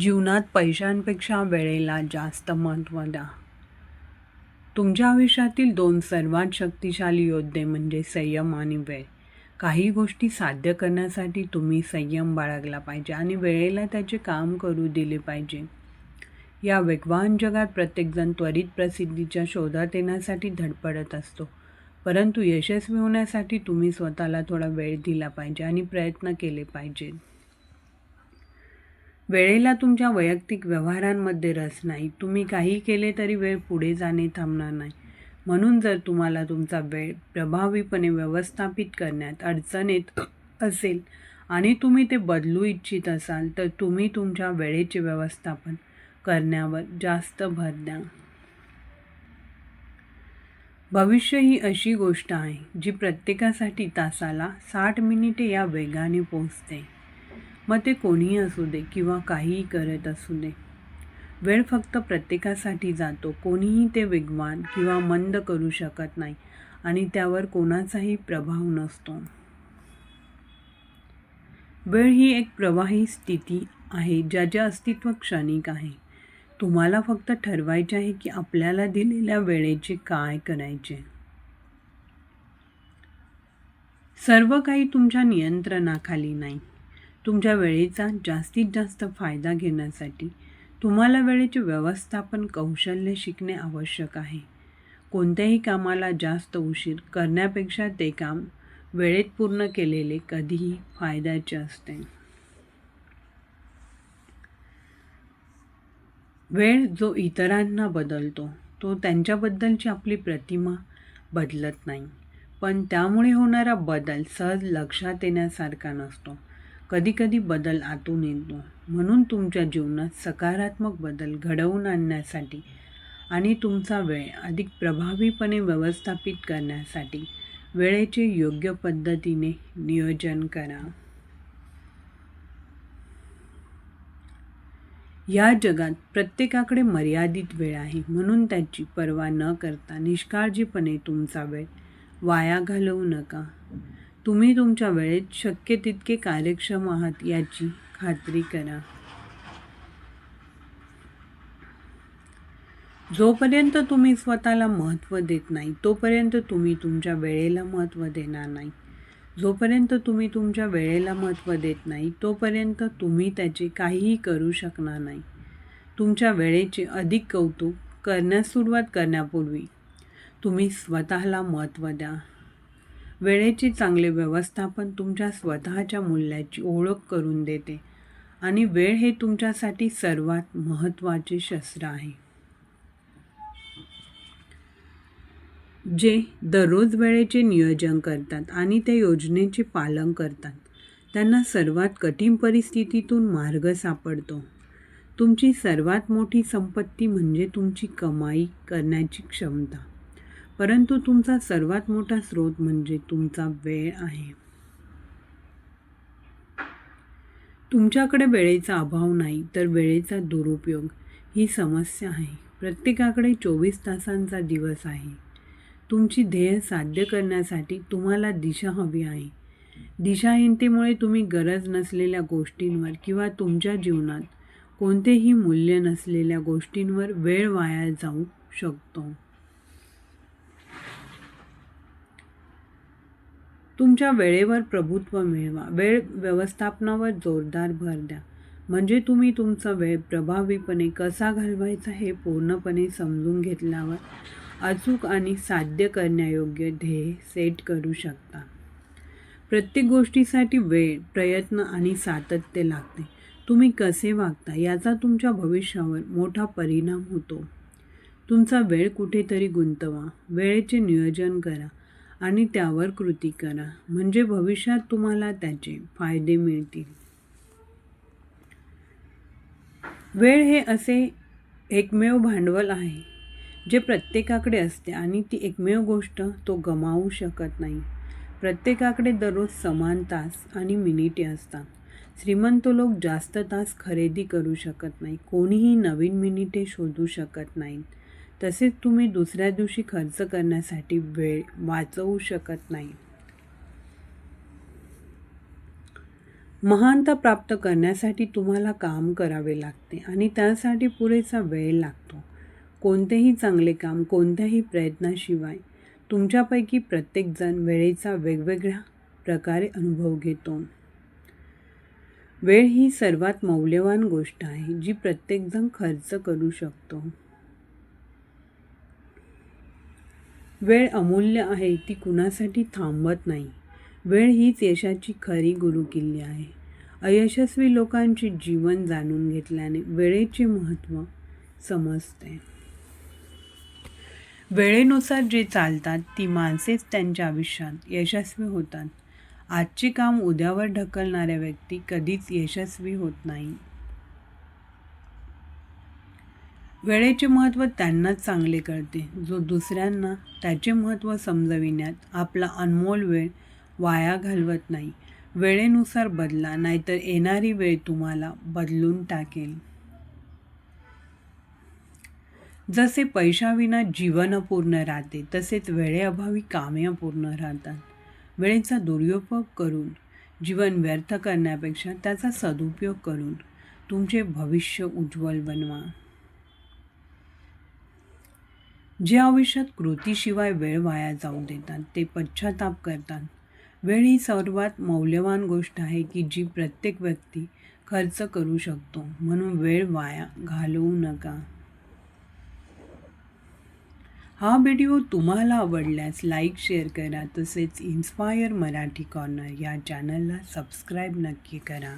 जीवनात पैशांपेक्षा वेळेला जास्त महत्त्व द्या. तुमच्या आयुष्यातील दोन सर्वात शक्तिशाली योद्धे म्हणजे संयम आणि वेळ. काही गोष्टी साध्य करण्यासाठी तुम्ही संयम बाळगला पाहिजे आणि वेळेला त्याचे काम करू दिले पाहिजे. या वेगवान जगात प्रत्येकजण त्वरित प्रसिद्धीच्या शोधात येण्यासाठी धडपडत असतो. परंतु यशस्वी होण्यासाठी तुम्ही स्वतःला थोडा वेळ दिला पाहिजे आणि प्रयत्न केले पाहिजेत. वेळेला तुमच्या वैयक्तिक व्यवहारांमध्ये रस नाही. तुम्ही काही केले तरी वेळ पुढे जाणे थांबणार नाही. म्हणून जर तुम्हाला तुमचा वेळ प्रभावीपणे व्यवस्थापित करण्यात अडचण येत असेल आणि तुम्ही ते बदलू इच्छित असाल तर तुम्ही तुमच्या वेळेचे व्यवस्थापन करण्यावर जास्त भर द्या. भविष्य ही अशी गोष्ट आहे जी प्रत्येकासाठी तासाला साठ मिनिटे या वेगाने पोहोचते. मग ते कोणीही असू दे किंवा काहीही करत असू दे. वेळ फक्त प्रत्येकासाठी जातो. कोणीही ते वेगवान किंवा मंद करू शकत नाही आणि त्यावर कोणाचाही प्रभाव नसतो. वेळ ही एक प्रवाही स्थिती आहे ज्याचे अस्तित्व क्षणिक आहे. तुम्हाला फक्त ठरवायचे आहे की आपल्याला दिलेल्या वेळेचे काय करायचे. सर्व काही तुमच्या नियंत्रणाखाली नाही. तुमच्या वेळेचा जास्तीत जास्त फायदा घेण्यासाठी तुम्हाला वेळेचे व्यवस्थापन कौशल्य शिकणे आवश्यक आहे. कोणत्याही कामाला जास्त उशीर करण्यापेक्षा ते काम वेळेत पूर्ण केलेले कधीही फायद्याचे असते. वेळ जो इतरांना बदलतो तो त्यांच्याबद्दलची आपली प्रतिमा बदलत नाही. पण त्यामुळे होणारा बदल सहज लक्षात येण्यासारखा नसतो. कधीकधी बदल आतून येतो. म्हणून तुमच्या जीवनात सकारात्मक बदल घडवून आणण्यासाठी आणि तुमचा वेळ अधिक प्रभावीपणे व्यवस्थापित करण्यासाठी वेळेचे योग्य पद्धतीने नियोजन करा. या जगात प्रत्येकाकडे मर्यादित वेळ आहे. म्हणून त्याची पर्वा न करता निष्काळजीपणे तुमचा वेळ वाया घालवू नका. तुम्ही तुमच्या वेळेत शक्य तितके कार्यक्षम आहात याची खात्री करा. जोपर्यंत तुम्ही स्वतःला महत्त्व देत नाही तोपर्यंत तुम्ही तुमच्या वेळेला महत्त्व देणार नाही. जोपर्यंत तुम्ही तुमच्या वेळेला महत्त्व देत नाही तोपर्यंत तुम्ही त्याचे काहीही करू शकणार नाही. तुमच्या वेळेचे अधिक कौतुक करण्यास सुरुवात करण्यापूर्वी तुम्ही स्वतःला महत्त्व द्या. वेळेचे चांगले व्यवस्थापन तुमच्या स्वतःच्या मूल्याची ओळख करून देते आणि वेळ हे तुमच्यासाठी सर्वात महत्त्वाचे शस्त्र आहे. जे दररोज वेळेचे नियोजन करतात आणि त्या योजनेचे पालन करतात त्यांना सर्वात कठीण परिस्थितीतून मार्ग सापडतो. तुमची सर्वात मोठी संपत्ती म्हणजे तुमची कमाई करण्याची क्षमता. परंतु तुमचा सर्वात मोठा स्रोत म्हणजे तुमचा वेळ आहे. तुमच्याकडे वेळेचा अभाव नाही तर वेळेचा दुरुपयोग ही समस्या आहे. प्रत्येकाकडे चोवीस तासांचा दिवस आहे. तुमची ध्येय साध्य करण्यासाठी तुम्हाला दिशा हवी आहे. दिशाहीनतेमुळे तुम्ही गरज नसलेल्या गोष्टींवर किंवा तुमच्या जीवनात कोणतेही मूल्य नसलेल्या गोष्टींवर वेळ वाया जाऊ शकतो. तुमच्या वेळेवर प्रभुत्व मिळवा. वेळ व्यवस्थापनावर जोरदार भर द्या. म्हणजे तुम्ही तुमचा वेळ प्रभावीपणे कसा घालवायचा हे पूर्णपणे समजून घेतल्यावर अचूक आणि साध्य करण्यायोग्य ध्येय सेट करू शकता. प्रत्येक गोष्टीसाठी वेळ प्रयत्न आणि सातत्य लागते. तुम्ही कसे वागता याचा तुमच्या भविष्यावर मोठा परिणाम होतो. तुमचा वेळ कुठेतरी गुंतवा. वेळेचे नियोजन करा. आणि त्यावर कृती करा. म्हणजे भविष्यात तुम्हाला त्याचे फायदे मिळतील. वेळ हे असे एकमेव भांडवल आहे जे प्रत्येकाकडे असते आणि ती एकमेव गोष्ट तो गमावू शकत नाही. प्रत्येकाकडे दररोज समान तास आणि मिनिटे असतात. श्रीमंत लोक जास्त तास खरेदी करू शकत नाही. कोणीही नवीन मिनिटे शोधू शकत नाहीत. तसेच तुम्ही दुसऱ्या दिवशी खर्च करण्यासाठी वेळ वाचवू शकत नाही. महानता प्राप्त करण्यासाठी तुम्हाला काम करावे लागते आणि त्यासाठी पुरेसा वेळ लागतो. कोणतेही चांगले काम कोणत्याही प्रयत्नाशिवाय तुमच्यापैकी प्रत्येकजण वेळेचा वेगवेगळ्या प्रकारे अनुभव घेतो. वेळ ही सर्वात मौल्यवान गोष्ट आहे जी प्रत्येकजण खर्च करू शकतो. वेळ अमूल्य आहे ती कुणासाठी थांबत नाही. वेळ हीच यशाची खरी गुरुकिल्ली आहे. अयशस्वी लोकांचे जीवन जाणून घेतल्याने वेळेचे महत्त्व समजते. वेळेनुसार जे चालतात ती माणसेच त्यांच्या आयुष्यात यशस्वी होतात. आजचे काम उद्यावर ढकलणाऱ्या व्यक्ती कधीच यशस्वी होत नाही. वेळेचे महत्त्व त्यांनाच चांगले कळते. जो दुसऱ्यांना त्याचे महत्त्व समजविण्यात आपला अनमोल वेळ वाया घालवत नाही. वेळेनुसार बदला नाहीतर येणारी वेळ तुम्हाला बदलून टाकेल. जसे पैशाविना जीवन अपूर्ण राहते तसेच वेळेअभावी कामे अपूर्ण राहतात. वेळेचा दुरुपयोग करून जीवन व्यर्थ करण्यापेक्षा त्याचा सदुपयोग करून तुमचे भविष्य उज्ज्वल बनवा. जे आयुष्यात कृतीशिवाय वेळ वाया जाऊ देतात ते पश्चाताप करतात. वेळ ही सर्वात मौल्यवान गोष्ट आहे की जी प्रत्येक व्यक्ती खर्च करू शकतो. म्हणून वेळ वाया घालवू नका. हा व्हिडिओ तुम्हाला आवडल्यास लाईक शेअर करा. तसेच इन्स्पायर मराठी कॉर्नर या चॅनलला सबस्क्राईब नक्की करा.